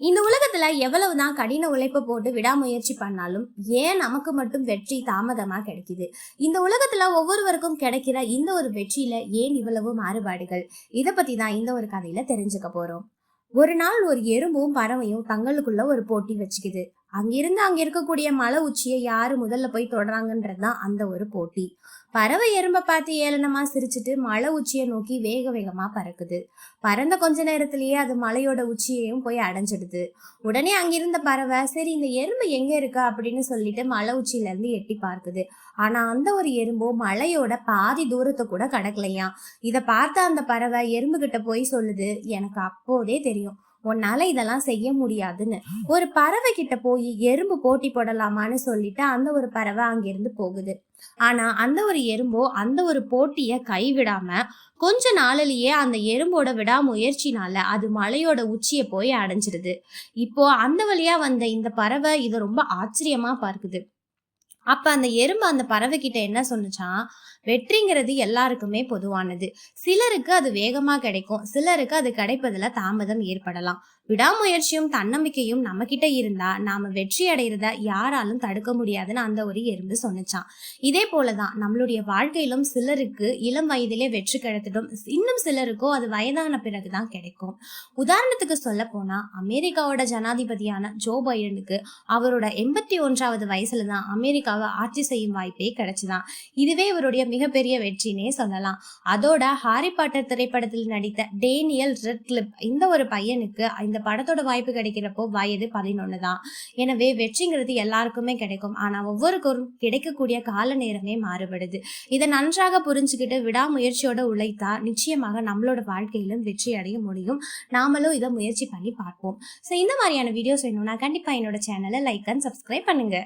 இந்த உலகத்துல எவ்வளவுதான் கடின உழைப்பு போட்டு விடாமுயற்சி பண்ணாலும் ஏன் நமக்கு மட்டும் வெற்றி தாமதமா கிடைக்குது? இந்த உலகத்துல ஒவ்வொருவருக்கும் கிடைக்கிற இந்த ஒரு வெற்றியில ஏன் இவ்வளவு மாறுபாடுகள்? இதை பத்தி தான் இந்த ஒரு கதையில தெரிஞ்சுக்க போறோம். ஒரு நாள் ஒரு எறும்பும் பறவையும் தங்களுக்குள்ள ஒரு போட்டி வச்சுக்குது. அங்கிருந்து அங்க இருக்கக்கூடிய மலை உச்சியை யாரு முதல்ல போய் தொடுறாங்கன்றதுதான் அந்த ஒரு போட்டி. பறவை எறும்பை பார்த்து ஏளனமா சிரிச்சிட்டு மலை உச்சியை நோக்கி வேக வேகமா பறக்குது. பறந்த கொஞ்ச நேரத்திலேயே அது மலையோட உச்சியையும் போய் அடைஞ்சிடுது. உடனே அங்கிருந்த பறவை சரி இந்த எறும்பு எங்க இருக்கா? அப்படின்னு சொல்லிட்டு மலை உச்சியில இருந்து எட்டி பார்க்குது. ஆனா அந்த ஒரு எறும்போ மலையோட பாதி தூரத்தை கூட கடக்கலையாம். இதை பார்த்த அந்த பறவை எறும்பு கிட்ட போய் சொல்லுது எனக்கு அப்போதே தெரியும். உன்னால இதெல்லாம் செய்ய முடியாதுன்னு. ஒரு பறவை கிட்ட போய் எறும்பு போட்டி போடலாமான்னு சொல்லிட்டு அந்த ஒரு பறவை அங்கிருந்து போகுது. ஆனா அந்த ஒரு எறும்போ அந்த ஒரு போட்டிய கைவிடாம கொஞ்ச நாளிலேயே அந்த எறும்போட விடாமுயற்சினால அது மலையோட உச்சியை போய் அடைஞ்சிடுது. இப்போ அந்த வழியா வந்த இந்த பறவை இதை ரொம்ப ஆச்சரியமா பார்க்குது. அப்ப அந்த எறும்பு அந்த பறவை கிட்ட என்ன சொன்னுச்சான் வெற்றிங்கிறது எல்லாருக்குமே பொதுவானது. சிலருக்கு அது வேகமா கிடைக்கும். சிலருக்கு அது கிடைப்பதுல தாமதம் ஏற்படலாம். விடாமுயற்சியும் தன்னம்பிக்கையும் நம்ம கிட்ட இருந்தா நாம வெற்றி அடைகிறத யாராலும் தடுக்க முடியாதுன்னு அந்த ஒரு எறும்பு சொன்னிச்சான் இதே போலதான் நம்மளுடைய வாழ்க்கையிலும் சிலருக்கு இளம் வயதிலே வெற்றி கிடைத்திடும். இன்னும் சிலருக்கோ அது வயதான பிறகுதான் கிடைக்கும். உதாரணத்துக்கு சொல்ல போனா அமெரிக்காவோட ஜனாதிபதியான ஜோ பைடனுக்கு அவரோட எண்பத்தி ஒன்றாவது வயசுல தான் அமெரிக்காவை ஆட்சி செய்யும் வாய்ப்பே கிடைச்சுதான். இதுவே இவருடைய மிகப்பெரிய வெற்றினே சொல்லலாம். அதோட ஹாரி பாட்டர் திரைப்படத்தில் நடித்த டேனியல் ரெட் கிளிப் இந்த ஒரு பையனுக்கு இந்த படத்தோட வாய்ப்பு கிடைக்கிறப்போ வயது பதினொன்று தான் எனவே வெற்றிங்கிறது எல்லாருக்குமே கிடைக்கும். ஆனால் ஒவ்வொருக்கும் கிடைக்கக்கூடிய கால நேரமே மாறுபடுது. இதை நன்றாக புரிஞ்சுக்கிட்டு விடாமுயற்சியோட உழைத்தா நிச்சயமாக நம்மளோட வாழ்க்கையிலும் வெற்றி அடைய முடியும். நாமளும் இதை முயற்சி பண்ணி பார்ப்போம். ஸோ இந்த மாதிரியான வீடியோஸ் வேணும்னா கண்டிப்பாக என்னோட சேனலை லைக் அண்ட் சப்ஸ்கிரைப் பண்ணுங்க.